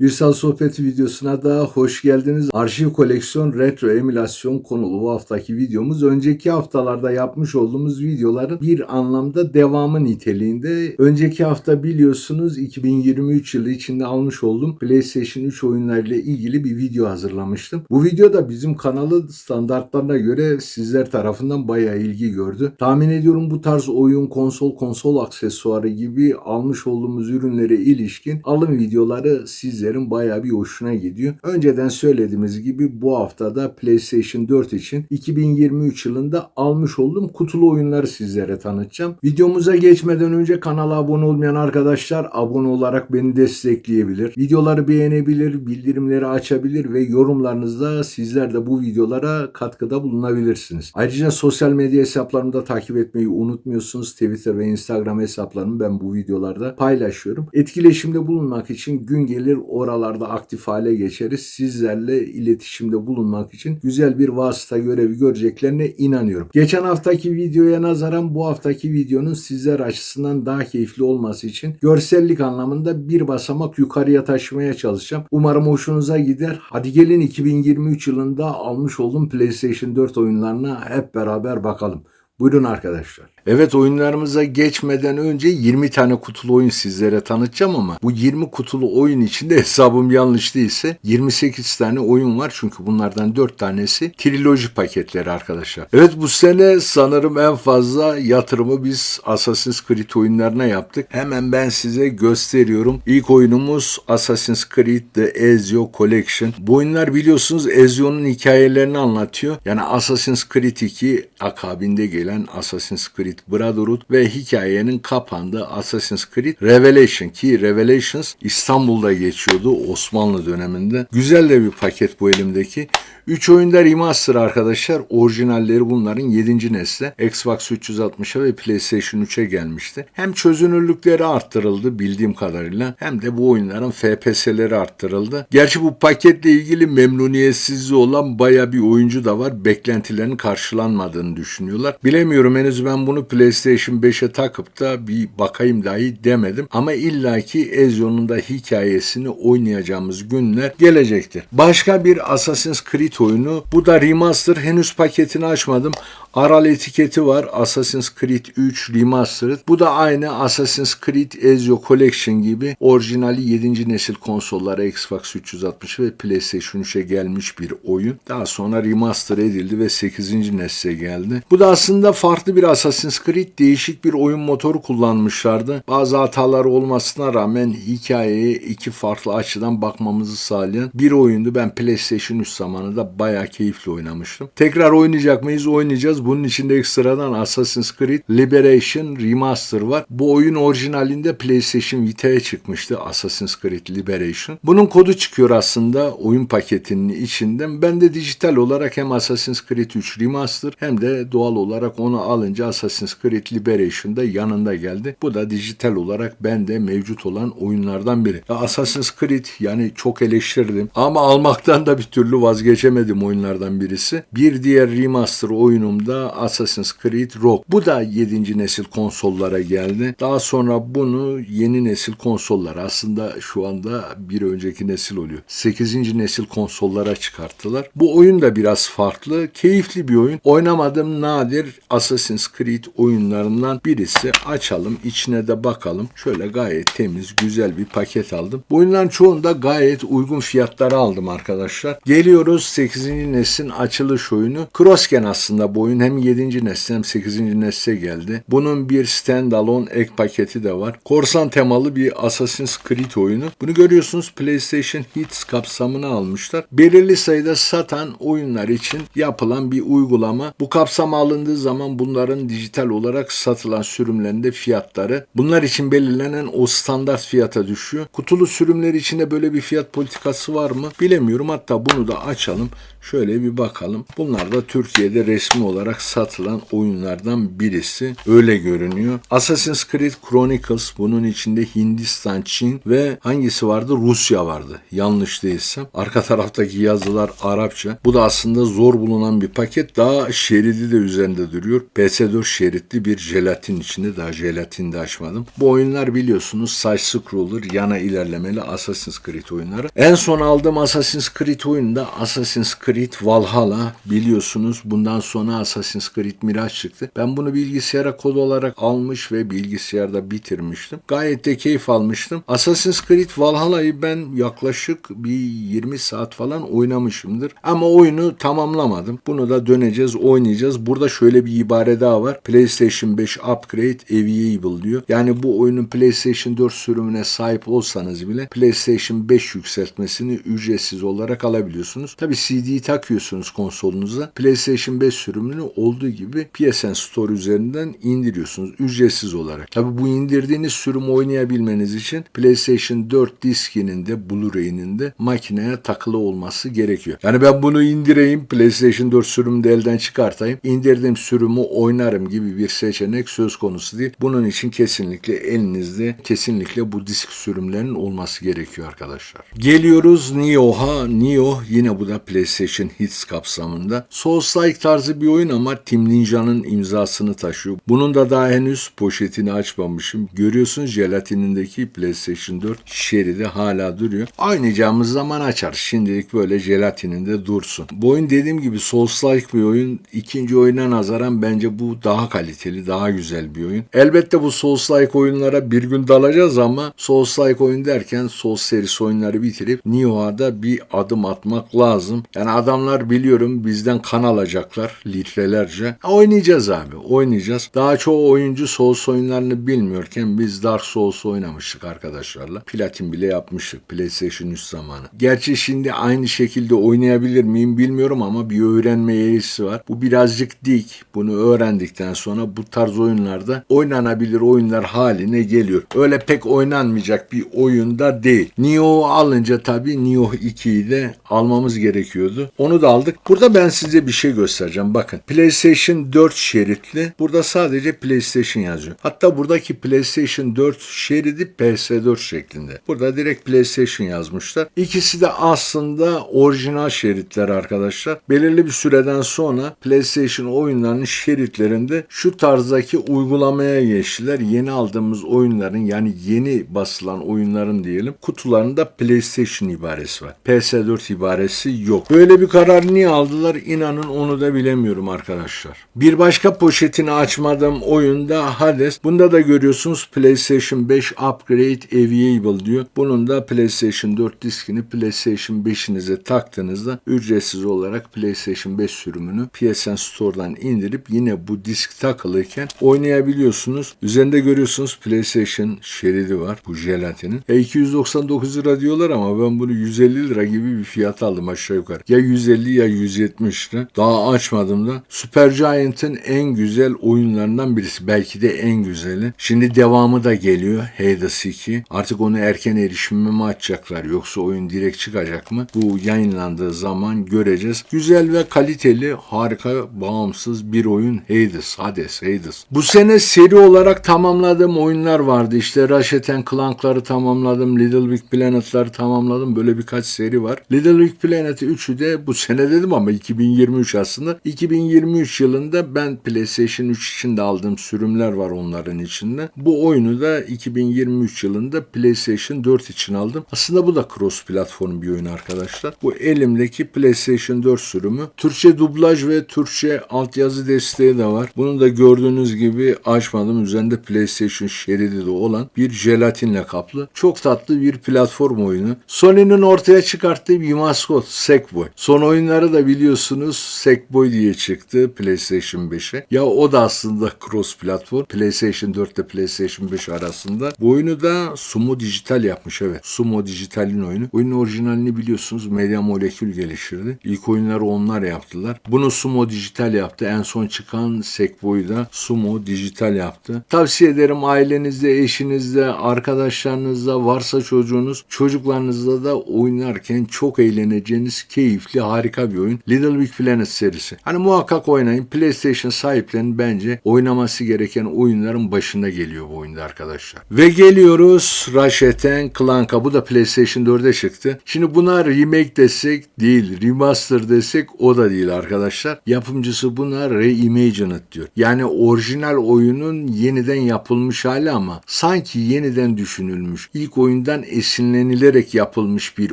Bir Saat Sohbeti videosuna da hoş geldiniz. Arşiv koleksiyon retro emülasyon konulu bu haftaki videomuz. Önceki haftalarda yapmış olduğumuz videoların bir anlamda devamı niteliğinde. Önceki hafta biliyorsunuz 2023 yılı içinde almış olduğum PlayStation 3 oyunlarıyla ilgili bir video hazırlamıştım. Bu video da bizim kanalı standartlarına göre sizler tarafından bayağı ilgi gördü. Tahmin ediyorum bu tarz oyun, konsol, konsol aksesuarı gibi almış olduğumuz ürünlere ilişkin alım videoları sizlerin bayağı bir hoşuna gidiyor. Önceden söylediğimiz gibi bu haftada PlayStation 4 için 2023 yılında almış olduğum kutulu oyunları sizlere tanıtacağım. Videomuza geçmeden önce kanala abone olmayan arkadaşlar abone olarak beni destekleyebilir. Videoları beğenebilir, bildirimleri açabilir ve yorumlarınızda sizler de bu videolara katkıda bulunabilirsiniz. Ayrıca sosyal medya hesaplarımı da takip etmeyi unutmuyorsunuz. Twitter ve Instagram hesaplarımı ben bu videolarda paylaşıyorum. Etkileşimde bulunmak için gün gelir oralarda aktif hale geçeriz. Sizlerle iletişimde bulunmak için güzel bir vasıta görevi göreceklerine inanıyorum. Geçen haftaki videoya nazaran bu haftaki videonun sizler açısından daha keyifli olması için görsellik anlamında bir basamak yukarıya taşımaya çalışacağım. Umarım hoşunuza gider. Hadi gelin 2023 yılında almış olduğum PlayStation 4 oyunlarına hep beraber bakalım. Buyurun arkadaşlar. Evet oyunlarımıza geçmeden önce 20 tane kutulu oyun sizlere tanıtacağım ama bu 20 kutulu oyun içinde hesabım yanlış değilse 28 tane oyun var çünkü bunlardan 4 tanesi triloji paketleri arkadaşlar. Evet bu sene sanırım en fazla yatırımı biz Assassin's Creed oyunlarına yaptık. Hemen ben size gösteriyorum. İlk oyunumuz Assassin's Creed The Ezio Collection. Bu oyunlar biliyorsunuz Ezio'nun hikayelerini anlatıyor. Yani Assassin's Creed 2 akabinde gelen Assassin's Creed Brotherhood ve hikayenin kapandığı Assassin's Creed Revelation ki Revelations İstanbul'da geçiyordu Osmanlı döneminde. Güzel de bir paket bu elimdeki. 3 oyunda remaster arkadaşlar. Orijinalleri bunların 7. nesli. Xbox 360'a ve PlayStation 3'e gelmişti. Hem çözünürlükleri arttırıldı bildiğim kadarıyla hem de bu oyunların FPS'leri arttırıldı. Gerçi bu paketle ilgili memnuniyetsizliği olan baya bir oyuncu da var. Beklentilerin karşılanmadığını düşünüyorlar. Bilemiyorum henüz ben bunu PlayStation 5'e takıp da bir bakayım dahi demedim. Ama illaki Ezio'nun da hikayesini oynayacağımız günler gelecektir. Başka bir Assassin's Creed oyunu. Bu da remaster. Henüz paketini açmadım. Aral etiketi var. Assassin's Creed 3 Remastered. Bu da aynı Assassin's Creed Ezio Collection gibi orijinali 7. nesil konsollara Xbox 360 ve PlayStation 3'e gelmiş bir oyun. Daha sonra remaster edildi ve 8. nesle geldi. Bu da aslında farklı bir Assassin's Creed. Değişik bir oyun motoru kullanmışlardı. Bazı hataları olmasına rağmen hikayeye iki farklı açıdan bakmamızı sağlayan bir oyundu. Ben PlayStation 3 zamanında bayağı keyifli oynamıştım. Tekrar oynayacak mıyız? Oynayacağız. Bunun içinde ekstradan Assassin's Creed Liberation Remaster var. Bu oyun orijinalinde PlayStation Vita'ya çıkmıştı. Assassin's Creed Liberation. Bunun kodu çıkıyor aslında oyun paketinin içinden. Ben de dijital olarak hem Assassin's Creed 3 Remaster hem de doğal olarak onu alınca Assassin's Creed Liberation da yanında geldi. Bu da dijital olarak bende mevcut olan oyunlardan biri. Ya Assassin's Creed yani çok eleştirdim ama almaktan da bir türlü vazgeçemedim oyunlardan birisi. Bir diğer remaster oyunumda Assassin's Creed Rogue. Bu da 7. nesil konsollara geldi. Daha sonra bunu yeni nesil konsollar aslında şu anda bir önceki nesil oluyor. 8. nesil konsollara çıkarttılar. Bu oyun da biraz farklı. Keyifli bir oyun. Oynamadığım nadir Assassin's Creed oyunlarından birisi. Açalım. içine de bakalım. Şöyle gayet temiz, güzel bir paket aldım. Bu oyunların çoğunda gayet uygun fiyatlara aldım arkadaşlar. Geliyoruz 8. neslin açılış oyunu. Crossgen aslında bu oyun hem 7. nesle hem 8. nesle geldi. Bunun bir standalone ek paketi de var. Korsan temalı bir Assassin's Creed oyunu. Bunu görüyorsunuz PlayStation Hits kapsamına almışlar. Belirli sayıda satan oyunlar için yapılan bir uygulama. Bu kapsama alındığı zaman bunların dijital olarak satılan sürümlerinde fiyatları bunlar için belirlenen o standart fiyata düşüyor. Kutulu sürümler içinde böyle bir fiyat politikası var mı? Bilemiyorum. Hatta bunu da açalım. Şöyle bir bakalım. Bunlar da Türkiye'de resmi olarak satılan oyunlardan birisi. Öyle görünüyor. Assassin's Creed Chronicles bunun içinde Hindistan, Çin ve hangisi vardı? Rusya vardı. Yanlış değilsem. Arka taraftaki yazılar Arapça. Bu da aslında zor bulunan bir paket. Daha şeridi de üzerinde duruyor. PS4 şeritli bir jelatin içinde. Daha jelatini de açmadım. Bu oyunlar biliyorsunuz side scroller, yana ilerlemeli Assassin's Creed oyunları. En son aldığım Assassin's Creed oyunda Assassin's Creed Valhalla biliyorsunuz. Bundan sonra Assassin's Creed Mirage çıktı. Ben bunu bilgisayara kod olarak almış ve bilgisayarda bitirmiştim. Gayet de keyif almıştım. Assassin's Creed Valhalla'yı ben yaklaşık bir 20 saat falan oynamışımdır. Ama oyunu tamamlamadım. Bunu da döneceğiz, oynayacağız. Burada şöyle bir ibare daha var. PlayStation 5 Upgrade Available diyor. Yani bu oyunun PlayStation 4 sürümüne sahip olsanız bile PlayStation 5 yükseltmesini ücretsiz olarak alabiliyorsunuz. Tabi CD'yi takıyorsunuz konsolunuza. PlayStation 5 sürümünü olduğu gibi PSN Store üzerinden indiriyorsunuz ücretsiz olarak. Tabi bu indirdiğiniz sürümü oynayabilmeniz için PlayStation 4 diskinin de Blu-ray'inin de makineye takılı olması gerekiyor. Yani ben bunu indireyim PlayStation 4 sürümünü de elden çıkartayım. indirdiğim sürümü oynarım gibi bir seçenek söz konusu değil. Bunun için kesinlikle elinizde kesinlikle bu disk sürümlerinin olması gerekiyor arkadaşlar. Geliyoruz Nioh'a. Nioh yine bu da PlayStation Hits kapsamında. Souls-like tarzı bir oyun ama Tim Ninja'nın imzasını taşıyor. Bunun da daha henüz poşetini açmamışım. Görüyorsunuz jelatinindeki PlayStation 4 şeridi hala duruyor. Oynayacağımız zaman açarız. Şimdilik böyle jelatininde dursun. Bu oyun dediğim gibi Souls-like bir oyun. İkinci oyuna nazaran bence bu daha kaliteli, daha güzel bir oyun. Elbette bu Souls-like oyunlara bir gün dalacağız ama Souls-like oyun derken Souls serisi oyunları bitirip Nioh'a da bir adım atmak lazım. Yani adamlar biliyorum bizden kan alacaklar litrelerce. Oynayacağız abi, oynayacağız. Daha çoğu oyuncu Souls oyunlarını bilmiyorken biz Dark Souls oynamıştık arkadaşlarla. Platin bile yapmıştık PlayStation 3 zamanı. Gerçi şimdi aynı şekilde oynayabilir miyim bilmiyorum ama bir öğrenme eğrisi var. Bu birazcık dik. Bunu öğrendikten sonra bu tarz oyunlarda oynanabilir oyunlar haline geliyor. Öyle pek oynanmayacak bir oyunda değil. Nioh'u alınca tabii Nioh 2'yi de almamız gerekiyordu. Onu da aldık. Burada ben size bir şey göstereceğim. Bakın PlayStation 4 şeritli. Burada sadece PlayStation yazıyor. Hatta buradaki PlayStation 4 şeridi PS4 şeklinde. Burada direkt PlayStation yazmışlar. İkisi de aslında orijinal şeritler arkadaşlar. Belirli bir süreden sonra PlayStation oyunlarının şeritlerinde şu tarzdaki uygulamaya geçtiler. Yeni aldığımız oyunların yani yeni basılan oyunların diyelim kutularında PlayStation ibaresi var. PS4 ibaresi yok. Böyle bir karar niye aldılar? İnanın onu da bilemiyorum arkadaşlar. Bir başka poşetini açmadığım oyunda Hades. Bunda da görüyorsunuz PlayStation 5 Upgrade Available diyor. Bunun da PlayStation 4 diskini PlayStation 5'inize taktığınızda ücretsiz olarak PlayStation 5 sürümünü PSN Store'dan indirip yine bu disk takılıyken oynayabiliyorsunuz. Üzerinde görüyorsunuz PlayStation şeridi var bu jelatinin. E 299 lira diyorlar ama ben bunu 150 lira gibi bir fiyat aldım aşağı yukarı. Ya 150 ya 170 lira. Daha açmadım da. Supergiant'ın en güzel oyunlarından birisi. Belki de en güzeli. Şimdi devamı da geliyor. Hades 2. Artık onu erken erişime mi açacaklar yoksa oyun direkt çıkacak mı? Bu yayınlandığı zaman göreceğiz. Güzel ve kaliteli, harika, bağımsız bir oyun Hades. Hades, Hades. Bu sene seri olarak tamamladığım oyunlar vardı. İşte Ratchet Clank'ları tamamladım. Little Big Planet'ları tamamladım. Böyle birkaç seri var. Little Big Planet 3'ü de bu sene dedim ama 2023 aslında. 2023 yılında ben PlayStation 3 için de aldığım sürümler var onların içinde. Bu oyunu da 2023 yılında PlayStation 4 için aldım. Aslında bu da cross platform bir oyun arkadaşlar. Bu elimdeki PlayStation 4 sürümü. Türkçe dublaj ve Türkçe altyazı desteği de var. Bunu da gördüğünüz gibi açmadım. Üzerinde PlayStation şeridi de olan bir jelatinle kaplı. Çok tatlı bir platform oyunu. Sony'nin ortaya çıkarttığı bir maskot Sackboy. Son oyunları da biliyorsunuz Sackboy diye çıktı PlayStation 5'e. Ya o da aslında cross platform. PlayStation 4 ile PlayStation 5 arasında. Bu oyunu da Sumo Digital yapmış evet. Sumo Digital'in oyunu. Oyunun orijinalini biliyorsunuz Media Molecule geliştirdi. İlk oyunları onlar yaptılar. Bunu Sumo Digital yaptı. En son çıkan Sackboy'u da Sumo Digital yaptı. Tavsiye ederim ailenizde, eşinizde, arkadaşlarınızla varsa çocuğunuz çocuklarınızla da oynarken çok eğleneceğiniz keyifli, harika bir oyun. Little Big Planet serisi. Hani muhakkak oynayın. PlayStation sahiplerinin bence oynaması gereken oyunların başında geliyor bu oyunda arkadaşlar. Ve geliyoruz Ratchet Clank'a. Bu da PlayStation 4'e çıktı. Şimdi buna remake desek değil, remaster desek o da değil arkadaşlar. Yapımcısı buna reimagined diyor. Yani orijinal oyunun yeniden yapılmış hali ama sanki yeniden düşünülmüş. İlk oyundan esinlenilerek yapılmış bir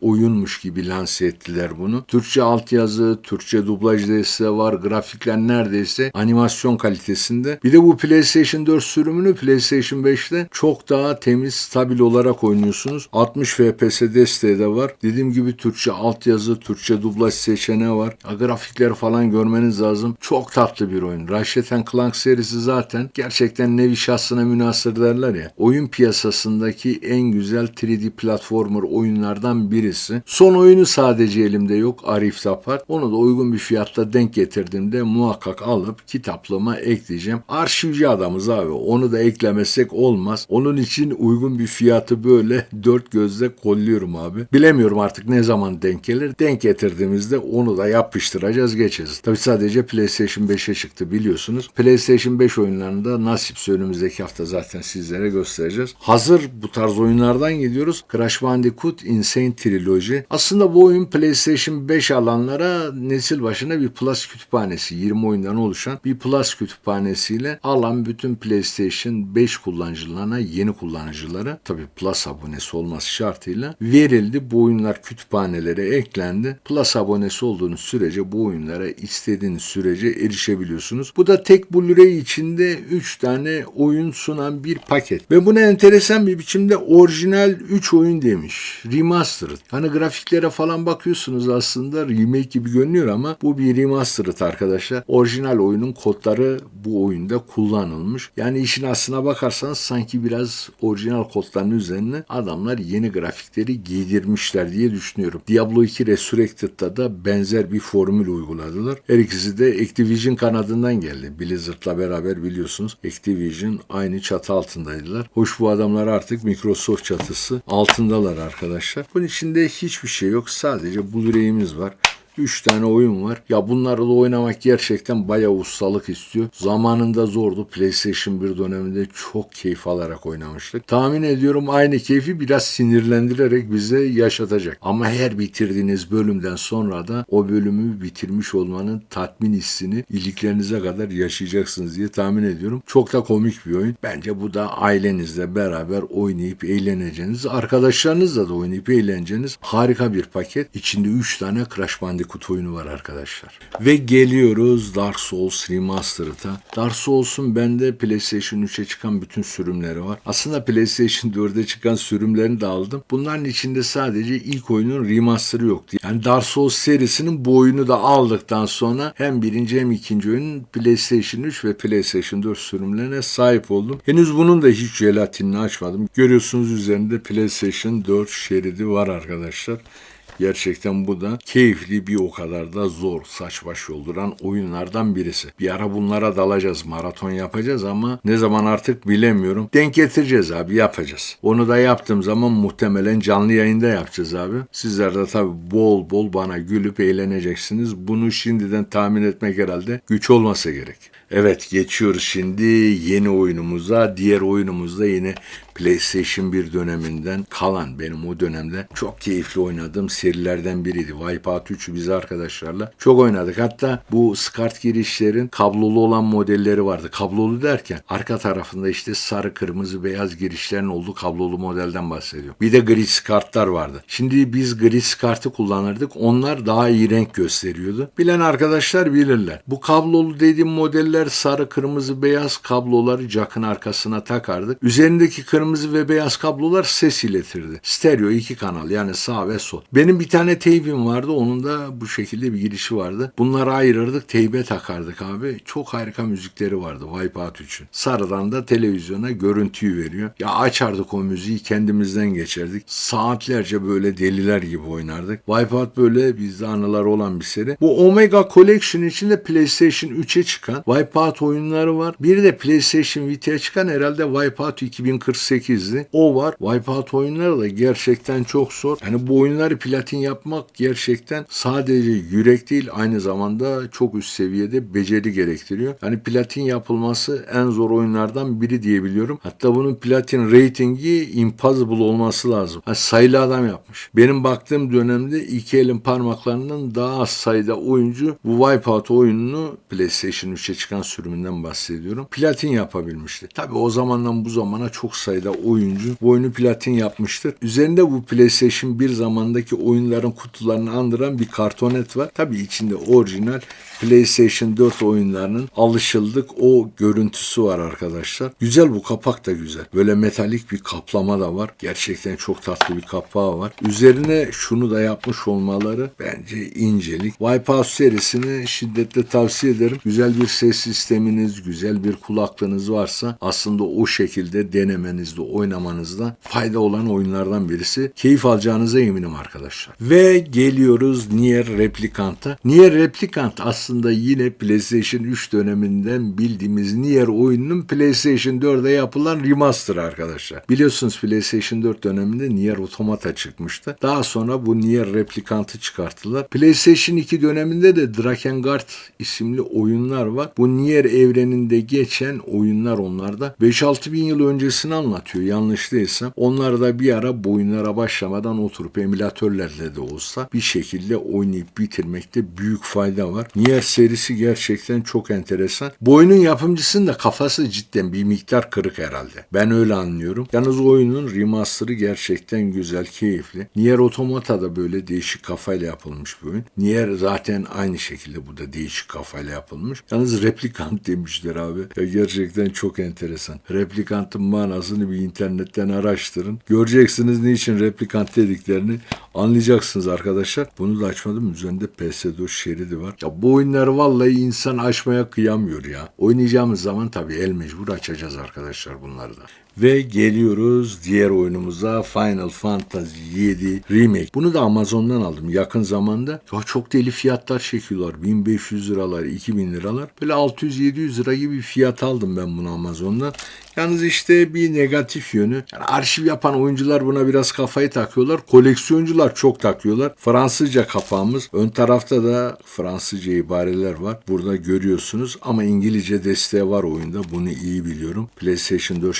oyunmuş gibi lanse ettiler bunu. Türkçe altyazı, Türkçe dublaj desteği var. Grafikler neredeyse animasyon kalitesinde. Bir de bu PlayStation 4 sürümünü PlayStation 5'te çok daha temiz, stabil olarak oynuyorsunuz. 60 FPS desteği de var. Dediğim gibi Türkçe altyazı, Türkçe dublaj seçeneği var. Ya, grafikleri falan görmeniz lazım. Çok tatlı bir oyun. Ratchet Clank serisi zaten gerçekten nevi şahsına münasır derler ya. Oyun piyasasındaki en güzel 3D platformer oyunlardan birisi. Son oyunu sadece elimde yok. Arif Apart. Onu da uygun bir fiyatta denk getirdiğimde muhakkak alıp kitaplığıma ekleyeceğim. Arşivci adamız abi. Onu da eklemesek olmaz. Onun için uygun bir fiyatı böyle dört gözle kolluyorum abi. Bilemiyorum artık ne zaman denk gelir. Denk getirdiğimizde onu da yapıştıracağız geçeceğiz. Tabi sadece PlayStation 5'e çıktı biliyorsunuz. PlayStation 5 oyunlarında nasipse önümüzdeki hafta zaten sizlere göstereceğiz. Hazır bu tarz oyunlardan gidiyoruz. Crash Bandicoot Insane Trilogy. Aslında bu oyun PlayStation 5 alanlara nesil başına bir Plus kütüphanesi. 20 oyundan oluşan bir Plus kütüphanesiyle alan bütün PlayStation 5 kullanıcılarına, yeni kullanıcılara tabi Plus abonesi olması şartıyla verildi. Bu oyunlar kütüphanelere eklendi. Plus abonesi olduğunuz sürece bu oyunlara istediğiniz sürece erişebiliyorsunuz. Bu da tek Blu-ray içinde 3 tane oyun sunan bir paket. Ve buna enteresan bir biçimde orijinal 3 oyun demiş. Remastered. Hani grafiklere falan bakıyorsunuz aslında remake gibi görünüyor ama bu bir remastered arkadaşlar. Orijinal oyunun kodları bu oyunda kullanılmış. Yani işin aslına bakarsanız sanki biraz orijinal kodların üzerine adamlar yeni grafikleri giydirmişler diye düşünüyorum. Diablo 2 Resurrected'da da benzer bir formül uyguladılar. Her ikisi de Activision kanadından geldi. Blizzard'la beraber biliyorsunuz Activision aynı çatı altındaydılar. Hoş bu adamlar artık Microsoft çatısı altındalar arkadaşlar. Bunun içinde hiçbir şey yok. Sadece Blu-ray'imiz var. 3 tane oyun var. Ya bunları da oynamak gerçekten bayağı ustalık istiyor. Zamanında zordu. PlayStation 1 döneminde çok keyif alarak oynamıştık. Tahmin ediyorum aynı keyfi biraz sinirlendirerek bize yaşatacak. Ama her bitirdiğiniz bölümden sonra da o bölümü bitirmiş olmanın tatmin hissini iliklerinize kadar yaşayacaksınız diye tahmin ediyorum. Çok da komik bir oyun. Bence bu da ailenizle beraber oynayıp eğleneceğiniz, arkadaşlarınızla da oynayıp eğleneceğiniz harika bir paket. İçinde 3 tane Crash Bandicoot kutu oyunu var arkadaşlar. Ve geliyoruz Dark Souls Remastered'a. Dark Souls'un bende PlayStation 3'e çıkan bütün sürümleri var. Aslında PlayStation 4'e çıkan sürümlerini de aldım. Bunların içinde sadece ilk oyunun remaster'ı yoktu. Yani Dark Souls serisinin bu oyunu da aldıktan sonra hem birinci hem ikinci oyunun PlayStation 3 ve PlayStation 4 sürümlerine sahip oldum. Henüz bunun da hiç jelatinini açmadım. Görüyorsunuz üzerinde PlayStation 4 şeridi var arkadaşlar. Gerçekten bu da keyifli bir o kadar da zor saç baş yolduran oyunlardan birisi. Bir ara bunlara dalacağız, maraton yapacağız ama ne zaman artık bilemiyorum. Denk getireceğiz abi yapacağız. Onu da yaptığım zaman muhtemelen canlı yayında yapacağız abi. Sizler de tabi bol bol bana gülüp eğleneceksiniz. Bunu şimdiden tahmin etmek herhalde güç olmasa gerek. Evet geçiyoruz şimdi yeni oyunumuza. Diğer oyunumuzda yine PlayStation 1 döneminden kalan benim o dönemde çok keyifli oynadığım serilerden biriydi. Wipeout 3'ü biz arkadaşlarla çok oynadık. Hatta bu SCART girişlerin kablolu olan modelleri vardı. Kablolu derken arka tarafında işte sarı, kırmızı, beyaz girişlerin olduğu kablolu modelden bahsediyorum. Bir de gri SCART'lar vardı. Şimdi biz gri SCART'ı kullanırdık. Onlar daha iyi renk gösteriyordu. Bilen arkadaşlar bilirler. Bu kablolu dediğim modeller sarı, kırmızı, beyaz kabloları jackın arkasına takardık. Üzerindeki kırmızı ve beyaz kablolar ses iletirdi. Stereo iki kanal yani sağ ve sol. Benim bir tane teybim vardı. Onun da bu şekilde bir girişi vardı. Bunları ayırırdık. Teybe takardık abi. Çok harika müzikleri vardı Wipeout için. Sarıdan da televizyona görüntüyü veriyor. Ya açardık o müziği kendimizden geçerdik. Saatlerce böyle deliler gibi oynardık. Wipeout böyle bizde anılar olan bir seri. Bu Omega Collection içinde PlayStation 3'e çıkan Wipeout oyunları var. Bir de PlayStation Vita'ya çıkan herhalde Wipeout 2048 2018'di. O var. Wipeout oyunları da gerçekten çok zor. Yani bu oyunları platin yapmak gerçekten sadece yürek değil aynı zamanda çok üst seviyede beceri gerektiriyor. Yani platin yapılması en zor oyunlardan biri diyebiliyorum. Hatta bunun platin ratingi impossible olması lazım. Yani sayılı adam yapmış. Benim baktığım dönemde iki elin parmaklarından daha az sayıda oyuncu bu Wipeout oyununu PlayStation 3'e çıkan sürümünden bahsediyorum. Platin yapabilmişti. Tabi o zamandan bu zamana çok sayıda oyuncu bu oyunu platin yapmıştır. Üzerinde bu PlayStation 1 zamandaki oyunların kutularını andıran bir kartonet var. Tabi içinde orijinal PlayStation 4 oyunlarının alışıldık o görüntüsü var arkadaşlar. Güzel bu kapak da güzel. Böyle metalik bir kaplama da var. Gerçekten çok tatlı bir kapağı var. Üzerine şunu da yapmış olmaları bence incelik. Wipeout serisini şiddetle tavsiye ederim. Güzel bir ses sisteminiz, güzel bir kulaklığınız varsa aslında o şekilde denemenizde, oynamanızda fayda olan oyunlardan birisi. Keyif alacağınıza eminim arkadaşlar. Ve geliyoruz Nier Replicant'a. Nier Replicant aslında yine PlayStation 3 döneminden bildiğimiz Nier oyununun PlayStation 4'e yapılan remaster arkadaşlar. Biliyorsunuz PlayStation 4 döneminde Nier Automata çıkmıştı. Daha sonra bu Nier Replicant'ı çıkarttılar. PlayStation 2 döneminde de Drakengard isimli oyunlar var. Bu Nier evreninde geçen oyunlar onlarda. 5-6 bin yıl öncesini anlatıyor yanlış değilsem. Onlar da bir ara bu oyunlara başlamadan oturup emülatörlerle de olsa bir şekilde oynayıp bitirmekte büyük fayda var. Nier serisi gerçekten çok enteresan. Bu oyunun yapımcısının da kafası cidden bir miktar kırık herhalde. Ben öyle anlıyorum. Yalnız oyunun remaster'ı gerçekten güzel, keyifli. Nier Automata da böyle değişik kafayla yapılmış bir oyun. Nier zaten aynı şekilde bu da değişik kafayla yapılmış. Yalnız replikant demişler abi. Ya gerçekten çok enteresan. Replikantın manasını bir internetten araştırın. Göreceksiniz niçin replikant dediklerini anlayacaksınız arkadaşlar. Bunu da açmadım. Üzerinde PS4 şeridi var. Ya bu oyunları vallahi insan açmaya kıyamıyor ya. Oynayacağımız zaman tabii el mecbur açacağız arkadaşlar bunları da. Ve geliyoruz diğer oyunumuza Final Fantasy 7 Remake. Bunu da Amazon'dan aldım yakın zamanda. Ya çok deli fiyatlar çekiyorlar. 1500 liralar, 2000 liralar. Böyle 600-700 lira gibi bir fiyat aldım ben bunu Amazon'dan. Yalnız işte bir negatif yönü. Yani arşiv yapan oyuncular buna biraz kafayı takıyorlar. Koleksiyoncular çok takıyorlar. Fransızca kapağımız. Ön tarafta da Fransızca ibareler var. Burada görüyorsunuz ama İngilizce desteği var oyunda. Bunu iyi biliyorum. PlayStation 4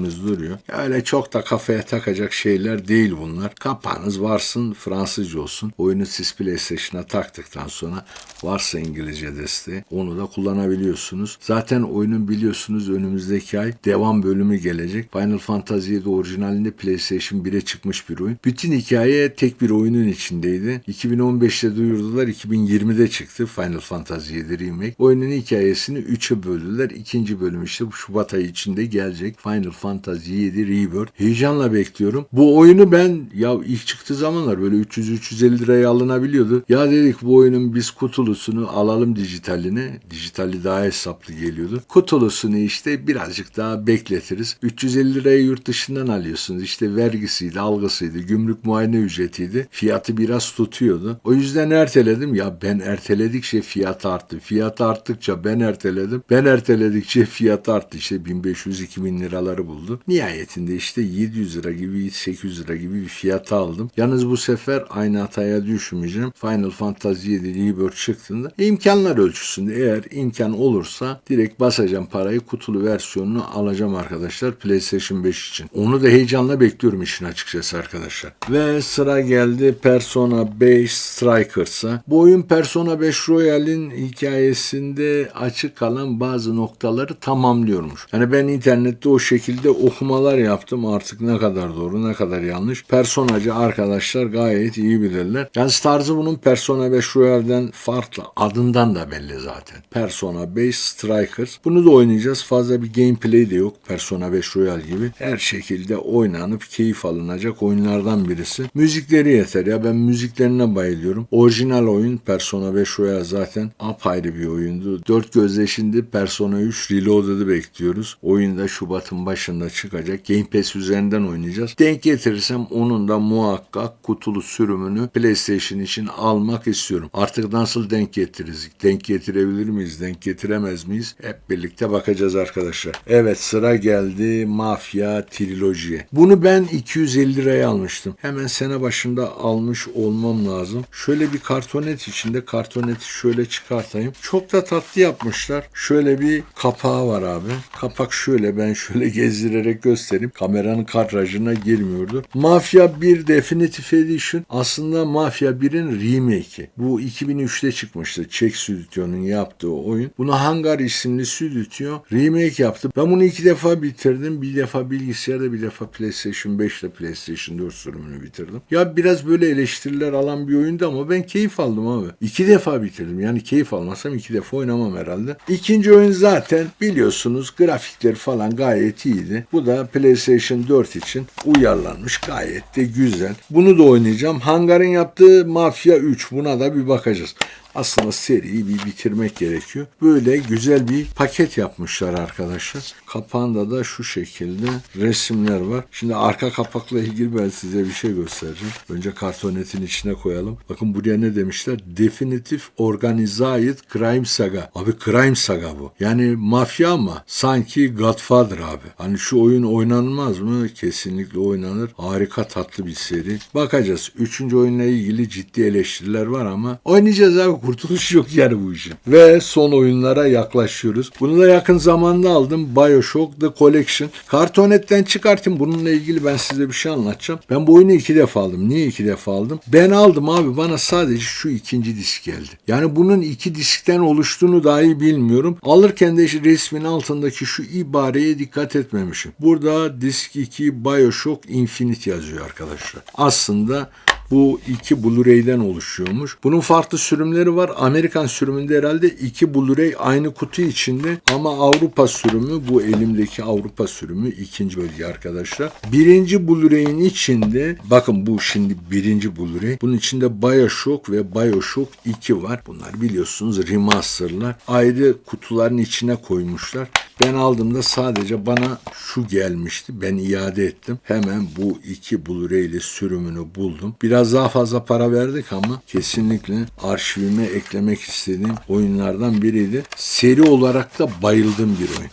şeridimiz duruyor. Öyle çok da kafaya takacak şeyler değil bunlar. Kapağınız varsın Fransızca olsun. Oyunu siz PlayStation'a taktıktan sonra varsa İngilizce desteği onu da kullanabiliyorsunuz. Zaten oyunun biliyorsunuz önümüzdeki ay devam bölümü gelecek. Final Fantasy 7 orijinalinde PlayStation 1'e çıkmış bir oyun. Bütün hikaye tek bir oyunun içindeydi. 2015'te duyurdular. 2020'de çıktı Final Fantasy 7 Remake. Oyunun hikayesini 3'e böldüler. İkinci bölüm işte bu Şubat ayı içinde gelecek. Final Fantasy 7 Rebirth. Heyecanla bekliyorum. Bu oyunu ben ya ilk çıktığı zamanlar böyle 300-350 liraya alınabiliyordu. Ya dedik bu oyunun biz kutulusunu alalım dijitalini. Dijitali daha hesaplı geliyordu. Kutulusunu işte birazcık daha bekletiriz. 350 liraya yurt dışından alıyorsunuz. İşte vergisiydi, algısıydı, gümrük muayene ücretiydi. Fiyatı biraz tutuyordu. O yüzden erteledim. Ya ben erteledikçe fiyat arttı. Fiyat arttıkça ben erteledim. Ben erteledikçe fiyat arttı. İşte 1500-2000 liraları buldu. Nihayetinde işte 700 lira gibi 800 lira gibi bir fiyata aldım. Yalnız bu sefer aynı hataya düşmeyeceğim. Final Fantasy 7 Rebirth çıktığında imkanlar ölçüsünde eğer imkan olursa direkt basacağım parayı kutulu versiyonunu alacağım arkadaşlar PlayStation 5 için. Onu da heyecanla bekliyorum işin açıkçası arkadaşlar. Ve sıra geldi Persona 5 Strikers'a. Bu oyun Persona 5 Royal'in hikayesinde açık kalan bazı noktaları tamamlıyormuş. Yani ben internette o şekilde okumalar yaptım. Artık ne kadar doğru ne kadar yanlış. Personacı arkadaşlar gayet iyi bilirler. Yani tarzı bunun Persona 5 Royal'den farklı. Adından da belli zaten. Persona 5 Strikers. Bunu da oynayacağız. Fazla bir gameplay de yok. Persona 5 Royal gibi. Her şekilde oynanıp keyif alınacak oyunlardan birisi. Müzikleri yeter ya. Ben müziklerine bayılıyorum. Orijinal oyun Persona 5 Royal zaten apayrı bir oyundu. Dört gözle şimdi Persona 3 Reloaded'ı bekliyoruz. Oyunda Şubat'ın başı başında çıkacak. Game Pass üzerinden oynayacağız. Denk getirirsem onun da muhakkak kutulu sürümünü PlayStation için almak istiyorum. Artık nasıl denk getiririz? Denk getirebilir miyiz? Denk getiremez miyiz? Hep birlikte bakacağız arkadaşlar. Evet sıra geldi Mafya Triloji'ye. Bunu ben 250 liraya almıştım. Hemen sene başında almış olmam lazım. Şöyle bir kartonet içinde kartoneti şöyle çıkartayım. Çok da tatlı yapmışlar. Şöyle bir kapağı var abi. Kapak şöyle ben şöyle gezdirerek göstereyim. Kameranın kadrajına girmiyordu. Mafya 1 Definitive Edition aslında Mafya 1'in remake'i. Bu 2003'te çıkmıştı. Çek Stüdyo'nun yaptığı oyun. Bunu Hangar isimli stüdyo remake yaptı. Ben bunu iki defa bitirdim. Bir defa bilgisayarda bir defa PlayStation 5 ile PlayStation 4 sürümünü bitirdim. Ya biraz böyle eleştiriler alan bir oyundu ama ben keyif aldım abi. İki defa bitirdim. Yani keyif almasam iki defa oynamam herhalde. İkinci oyun zaten biliyorsunuz grafikleri falan gayet iyiydi. Bu da PlayStation 4 için uyarlanmış. Gayet de güzel. Bunu da oynayacağım. Hangar'ın yaptığı Mafya 3. Buna da bir bakacağız. Aslında seriyi bir bitirmek gerekiyor. Böyle güzel bir paket yapmışlar arkadaşlar. Kapağında da şu şekilde resimler var. Şimdi arka kapakla ilgili ben size bir şey göstereceğim. Önce kartonetin içine koyalım. Bakın buraya ne demişler? Definitive Organized Crime Saga. Abi Crime Saga bu. Yani mafya ama sanki Godfather abi. Hani şu oyun oynanmaz mı? Kesinlikle oynanır. Harika tatlı bir seri. Bakacağız. Üçüncü oyunla ilgili ciddi eleştiriler var ama oynayacağız abi. Kurtuluş yok yani bu işin. Ve son oyunlara yaklaşıyoruz. Bunu da yakın zamanda aldım. Bioshock The Collection. Kartonetten çıkartayım. Bununla ilgili ben size bir şey anlatacağım. Ben bu oyunu iki defa aldım. Niye iki defa aldım? Ben aldım abi. Bana sadece şu ikinci disk geldi. Yani bunun iki diskten oluştuğunu dahi bilmiyorum. Alırken de resmin altındaki şu ibareye dikkat etmemişim. Burada disk 2 Bioshock Infinite yazıyor arkadaşlar. Aslında bu iki Blu-ray'den oluşuyormuş. Bunun farklı sürümleri var. Amerikan sürümünde herhalde iki Blu-ray aynı kutu içinde ama Avrupa sürümü bu elimdeki Avrupa sürümü ikinci bölge arkadaşlar. Birinci Blu-ray'in içinde bakın bu şimdi birinci Blu-ray. Bunun içinde Bioshock ve Bioshock 2 var. Bunlar biliyorsunuz remasterlar. Ayrı kutuların içine koymuşlar. Ben aldığımda sadece bana şu gelmişti. Ben iade ettim. Hemen bu iki Blu-ray ile sürümünü buldum. Biraz daha fazla para verdik ama kesinlikle arşivime eklemek istediğim oyunlardan biriydi. Seri olarak da bayıldığım bir oyun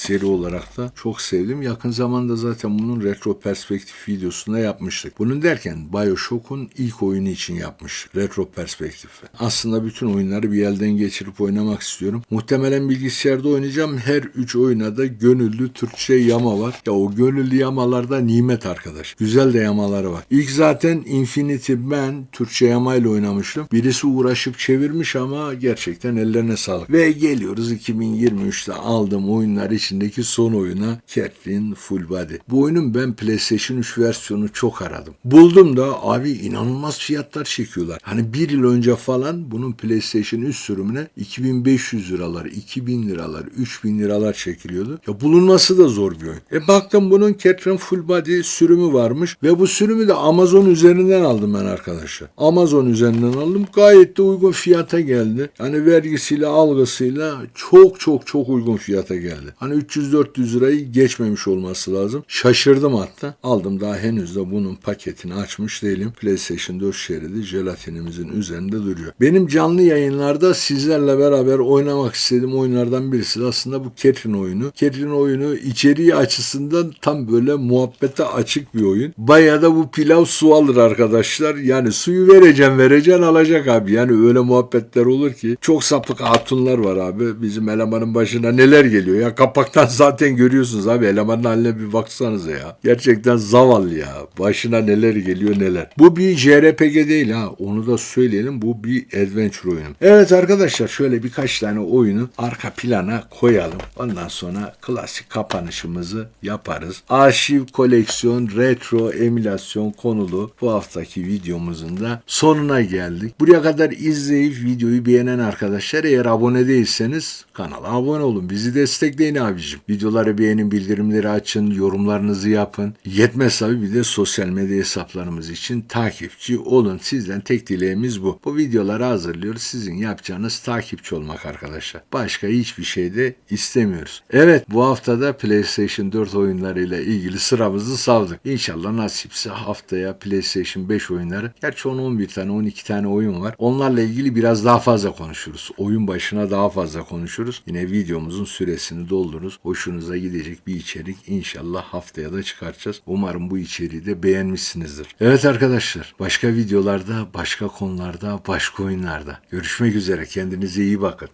seri olarak da çok sevdim. Yakın zamanda zaten bunun retro perspektif videosunda yapmıştık. Bunun derken Bioshock'un ilk oyunu için yapmış. Retro perspektifi. Aslında bütün oyunları bir elden geçirip oynamak istiyorum. Muhtemelen bilgisayarda oynayacağım. Her üç oyuna da gönüllü Türkçe yama var. Ya o gönüllü yamalarda nimet arkadaş. Güzel de yamaları var. İlk zaten Infinity ben Türkçe yamayla oynamıştım. Birisi uğraşıp çevirmiş ama gerçekten ellerine sağlık. Ve geliyoruz 2023'te aldığım oyunlar içindeki son oyuna Catherine Full Body. Bu oyunun ben PlayStation 3 versiyonu çok aradım. Buldum da abi inanılmaz fiyatlar çekiyorlar. Hani bir yıl önce falan bunun PlayStation 3 sürümüne 2500 liralar, 2000 liralar, 3000 liralar çekiliyordu. Ya bulunması da zor bir oyun. E baktım bunun Catherine Full Body sürümü varmış ve bu sürümü de Amazon üzerinden aldım ben arkadaşlar. Amazon üzerinden aldım. Gayet de uygun fiyata geldi. Hani vergisiyle algısıyla çok çok çok uygun fiyata geldi. Hani 300-400 lirayı geçmemiş olması lazım. Şaşırdım hatta. Aldım daha henüz de bunun paketini açmış değilim. PlayStation 4 şeridi jelatinimizin üzerinde duruyor. Benim canlı yayınlarda sizlerle beraber oynamak istediğim oyunlardan birisi aslında bu Catherine oyunu. Catherine oyunu içeriği açısından tam böyle muhabbete açık bir oyun. Bayağı da bu pilav su alır arkadaşlar. Yani suyu vereceğim vereceğim alacak abi. Yani öyle muhabbetler olur ki. Çok sapık hatunlar var abi. Bizim elemanın başına neler geliyor ya. Kapaktan zaten görüyorsunuz abi. Elemanın haline bir baksanıza ya. Gerçekten zavallı ya. Başına neler geliyor neler. Bu bir JRPG değil ha. Onu da söyleyelim. Bu bir adventure oyunu. Evet arkadaşlar şöyle birkaç tane oyunu arka plana koyalım. Ondan sonra klasik kapanışımızı yaparız. Arşiv, koleksiyon, retro, emülasyon konulu bu haftaki videomuzun da sonuna geldik. Buraya kadar izleyip videoyu beğenen arkadaşlar eğer abone değilseniz kanala abone olun. Bizi destekleyin abi. Abicim. Videoları beğenin, bildirimleri açın, yorumlarınızı yapın. Yetmez tabii bir de sosyal medya hesaplarımız için takipçi olun. Sizden tek dileğimiz bu. Bu videoları hazırlıyoruz. Sizin yapacağınız takipçi olmak arkadaşlar. Başka hiçbir şey de istemiyoruz. Evet bu haftada PlayStation 4 oyunlarıyla ilgili sıramızı savdık. İnşallah nasipse haftaya PlayStation 5 oyunları. Gerçi 10-11 tane 12 tane oyun var. Onlarla ilgili biraz daha fazla konuşuruz. Oyun başına daha fazla konuşuruz. Yine videomuzun süresini doldururuz. Hoşunuza gidecek bir içerik inşallah haftaya da çıkartacağız. Umarım bu içeriği de beğenmişsinizdir. Evet arkadaşlar başka videolarda, başka konularda, başka oyunlarda görüşmek üzere. Kendinize iyi bakın.